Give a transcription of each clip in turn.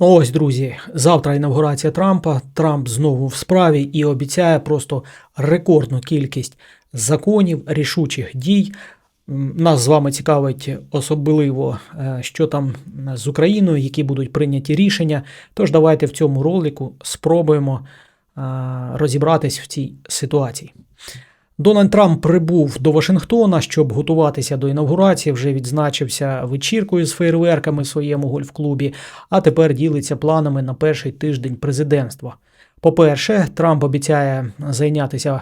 Ось, друзі, завтра інавгурація Трампа. Трамп знову в справі і обіцяє просто рекордну кількість законів, рішучих дій. Нас з вами цікавить особливо, е, що там з Україною, які будуть прийняті рішення. Тож давайте в цьому ролику спробуємо е, розібратись в цій ситуації. Дональд Трамп прибув до Вашингтона, щоб готуватися до інавгурації. Вже відзначився вечіркою з фейерверками в своєму гольф-клубі, а тепер ділиться планами на перший тиждень президентства. По-перше, Трамп обіцяє зайнятися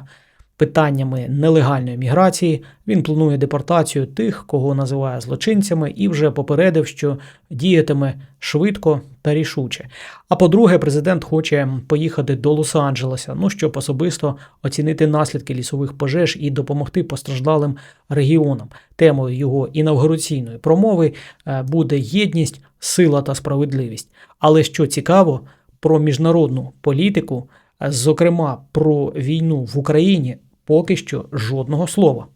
питаннями нелегальної міграції. Він планує депортацію тих, кого називає злочинцями, і вже попередив, що діятиме швидко та рішуче. А по-друге, президент хоче поїхати до Лос-Анджелеса, ну щоб особисто оцінити наслідки лісових пожеж і допомогти постраждалим регіонам. Темою його інавгураційної промови е, буде єдність, сила та справедливість. Але що цікаво, про міжнародну політику, е, зокрема про війну в Україні, поки що жодного слова.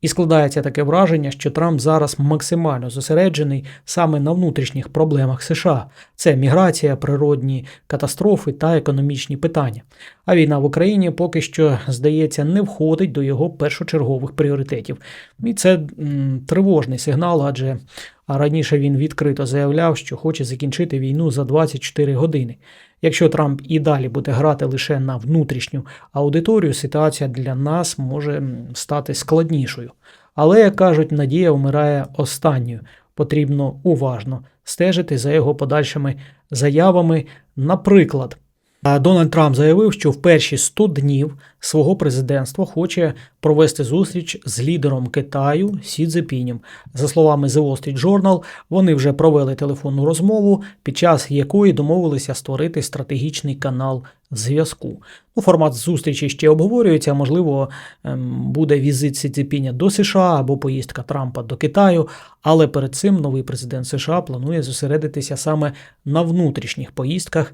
І складається таке враження, що Трамп зараз максимально зосереджений саме на внутрішніх проблемах США: це міграція, природні катастрофи та економічні питання. А війна в Україні поки що, здається, не входить до його першочергових пріоритетів. І це м, тривожний сигнал, адже раніше він відкрито заявляв, що хоче закінчити війну за 24 години. Якщо Трамп і далі буде грати лише на внутрішню аудиторію, ситуація для нас може стати складнішою. Але, як кажуть, надія вмирає останньою. Потрібно уважно стежити за його подальшими заявами. Наприклад, а Дональд Трамп заявив, що в перші 100 днів свого президентства хоче провести зустріч з лідером Китаю Сі Цзепінем. За словами The Wall Street Journal, вони вже провели телефонну розмову, під час якої домовилися створити стратегічний канал зв'язку. Ну, формат зустрічі ще обговорюється. Можливо, ем, буде візит Сі Цзепіня до США або поїздка Трампа до Китаю. Але перед цим новий президент США планує зосередитися саме на внутрішніх поїздках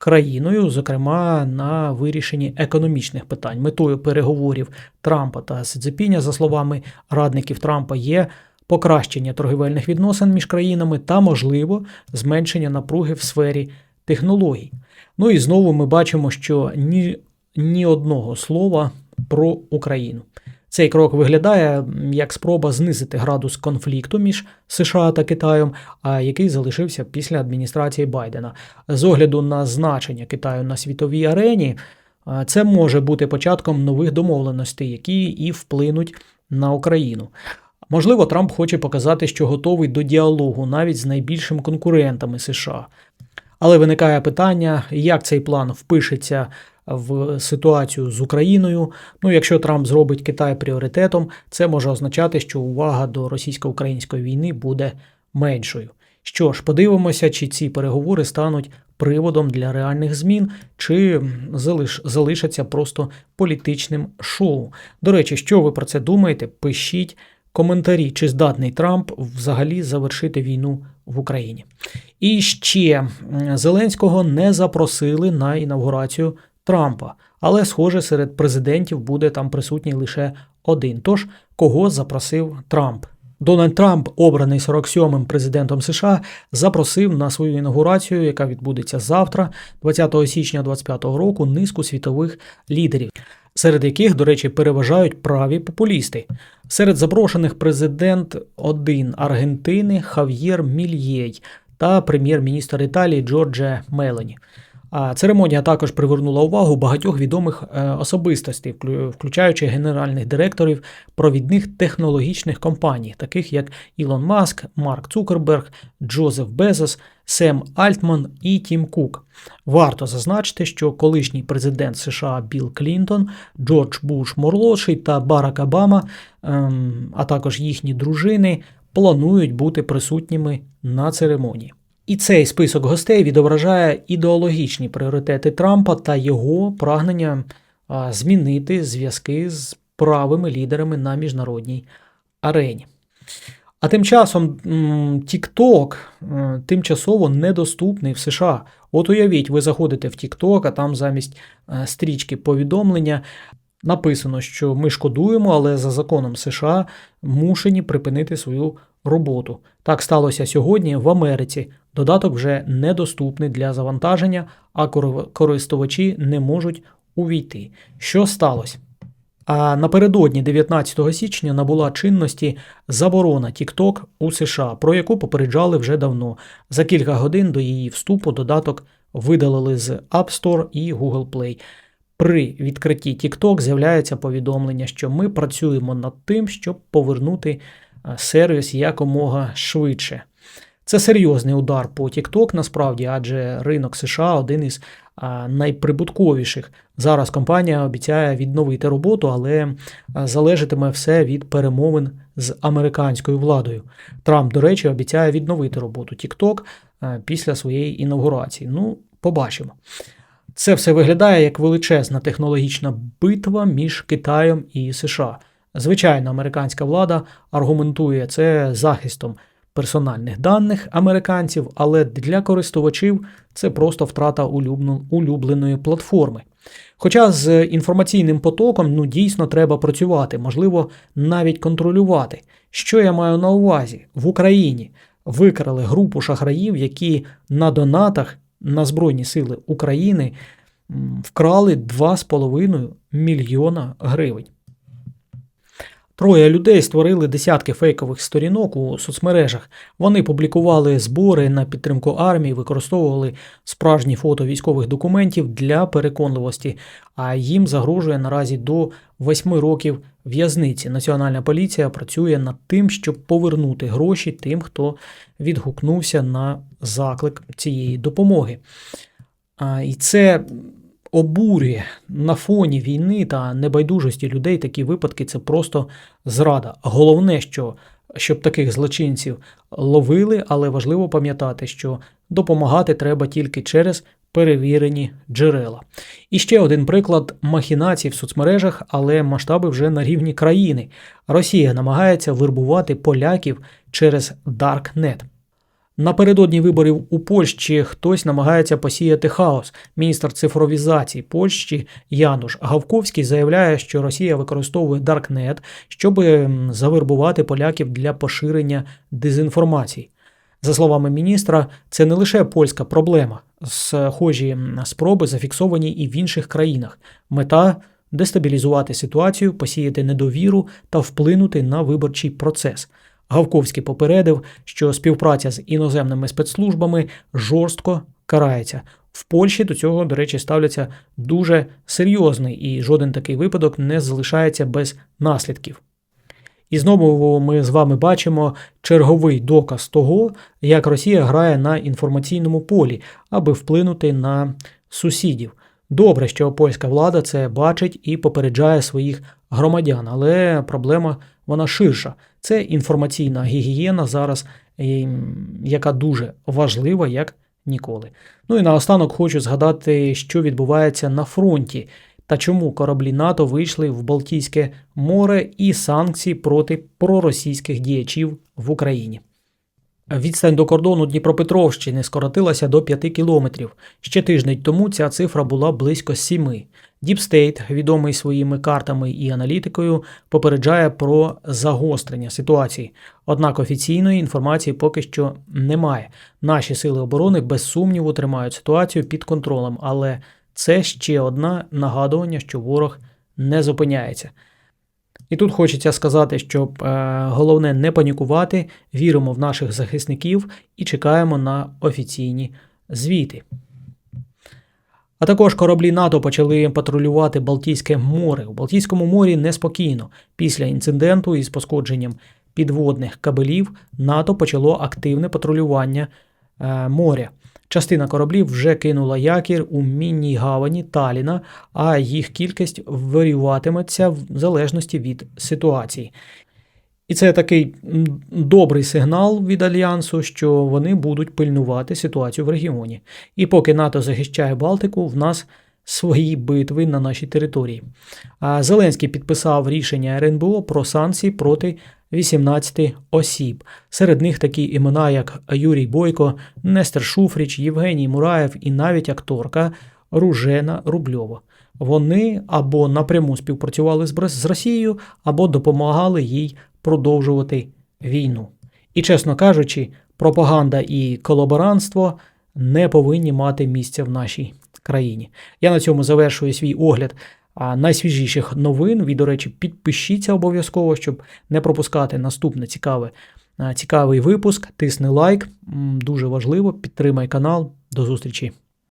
країною, зокрема на вирішенні економічних питань. Метою переговорів Трампа та Сидзепіня, за словами радників Трампа, є покращення торгівельних відносин між країнами та, можливо, зменшення напруги в сфері технологій. Ну і знову ми бачимо, що ні, ні одного слова про Україну. Цей крок виглядає як спроба знизити градус конфлікту між США та Китаєм, який залишився після адміністрації Байдена. З огляду на значення Китаю на світовій арені, це може бути початком нових домовленостей, які і вплинуть на Україну. Можливо, Трамп хоче показати, що готовий до діалогу навіть з найбільшими конкурентами США. Але виникає питання, як цей план впишеться в ситуацію з Україною. Ну, якщо Трамп зробить Китай пріоритетом, це може означати, що увага до російсько-української війни буде меншою. Що ж, подивимося, чи ці переговори стануть приводом для реальних змін, чи залиш, залишаться просто політичним шоу. До речі, що ви про це думаєте? Пишіть коментарі, чи здатний Трамп взагалі завершити війну в Україні. І ще Зеленського не запросили на інавгурацію Трампа, але, схоже, серед президентів буде там присутній лише один. Тож, кого запросив Трамп? Дональд Трамп, обраний 47-м президентом США, запросив на свою інаугурацію, яка відбудеться завтра, 20 січня 2025 року, низку світових лідерів, серед яких, до речі, переважають праві популісти. Серед запрошених президент один Аргентини Хав'єр Мільєй та прем'єр-міністр Італії Джорджа Мелоні. Церемонія також привернула увагу багатьох відомих е, особистостей, вклю- включаючи генеральних директорів провідних технологічних компаній, таких як Ілон Маск, Марк Цукерберг, Джозеф Безос, Сем Альтман і Тім Кук. Варто зазначити, що колишній президент США Білл Клінтон, Джордж Буш молодший та Барак Обама, ем, а також їхні дружини, планують бути присутніми на церемонії. І цей список гостей відображає ідеологічні пріоритети Трампа та його прагнення змінити зв'язки з правими лідерами на міжнародній арені. А тим часом TikTok е, тимчасово недоступний в США. От уявіть, ви заходите в TikTok, а там замість е, стрічки повідомлення написано, що ми шкодуємо, але за законом США мушені припинити свою роботу. Так сталося сьогодні в Америці. Додаток вже недоступний для завантаження, а користувачі не можуть увійти. Що сталося? А напередодні 19 січня набула чинності заборона TikTok у США, про яку попереджали вже давно. За кілька годин до її вступу додаток видалили з App Store і Google Play. При відкритті TikTok з'являється повідомлення, що ми працюємо над тим, щоб повернути е, сервіс якомога швидше. Це серйозний удар по TikTok насправді, адже ринок США один із найприбутковіших. Зараз компанія обіцяє відновити роботу, але залежатиме все від перемовин з американською владою. Трамп, до речі, обіцяє відновити роботу TikTok після своєї інаугурації. Ну, побачимо. Це все виглядає як величезна технологічна битва між Китаєм і США. Звичайно, американська влада аргументує це захистом персональних даних американців, але для користувачів це просто втрата улюбленої платформи. Хоча з інформаційним потоком ну дійсно треба працювати, можливо, навіть контролювати. Що я маю на увазі? В Україні викрали групу шахраїв, які на донатах на Збройні Сили України вкрали 2,5 мільйона гривень. Троє людей створили десятки фейкових сторінок у соцмережах. Вони публікували збори на підтримку армії, використовували справжні фото військових документів для переконливості, а їм загрожує наразі до 8 років в'язниці. Національна поліція працює над тим, щоб повернути гроші тим, хто відгукнувся на заклик цієї допомоги. І це обурює на фоні війни та небайдужості людей такі випадки це просто зрада. Головне, що щоб таких злочинців ловили, але важливо пам'ятати, що допомагати треба тільки через перевірені джерела. І ще один приклад махінацій в соцмережах, але масштаби вже на рівні країни. Росія намагається вербувати поляків через Darknet. Напередодні виборів у Польщі хтось намагається посіяти хаос. Міністр цифровізації Польщі Януш Гавковський заявляє, що Росія використовує Darknet, щоб завербувати поляків для поширення дезінформації. За словами міністра, це не лише польська проблема. Схожі спроби зафіксовані і в інших країнах. Мета дестабілізувати ситуацію, посіяти недовіру та вплинути на виборчий процес. Гавковський попередив, що співпраця з іноземними спецслужбами жорстко карається. В Польщі до цього, до речі, ставляться дуже серйозно, і жоден такий випадок не залишається без наслідків. І знову ми з вами бачимо черговий доказ того, як Росія грає на інформаційному полі, аби вплинути на сусідів. Добре, що польська влада це бачить і попереджає своїх громадян, але проблема вона ширша. Це інформаційна гігієна зараз, ем, яка дуже важлива, як ніколи. Ну і наостанок хочу згадати, що відбувається на фронті та чому кораблі НАТО вийшли в Балтійське море і санкції проти проросійських діячів в Україні. Відстань до кордону Дніпропетровщини скоротилася до 5 кілометрів. Ще тиждень тому ця цифра була близько 7. Діпстейт, відомий своїми картами і аналітикою, попереджає про загострення ситуації. Однак офіційної інформації поки що немає. Наші сили оборони без сумніву тримають ситуацію під контролем, але це ще одне нагадування, що ворог не зупиняється. І тут хочеться сказати, щоб е, головне не панікувати, віримо в наших захисників і чекаємо на офіційні звіти. А також кораблі НАТО почали патрулювати Балтійське море. У Балтійському морі неспокійно. Після інциденту із пошкодженням підводних кабелів НАТО почало активне патрулювання е, моря. Частина кораблів вже кинула якір у мінній гавані Таліна, а їх кількість варіюватиметься в залежності від ситуації. І це такий добрий сигнал від альянсу, що вони будуть пильнувати ситуацію в регіоні. І поки НАТО захищає Балтику, в нас свої битви на нашій території. Зеленський підписав рішення РНБО про санкції проти 18 осіб. Серед них такі імена, як Юрій Бойко, Нестер Шуфріч, Євгеній Мураєв і навіть акторка Ружена Рубльова. Вони або напряму співпрацювали з Росією, або допомагали їй продовжувати війну. І, чесно кажучи, пропаганда і колаборантство не повинні мати місця в нашій країні. Я на цьому завершую свій огляд найсвіжіших новин. Ви, до речі, підпишіться обов'язково, щоб не пропускати наступне цікаве, а, цікавий випуск. Тисни лайк, дуже важливо. Підтримай канал. До зустрічі.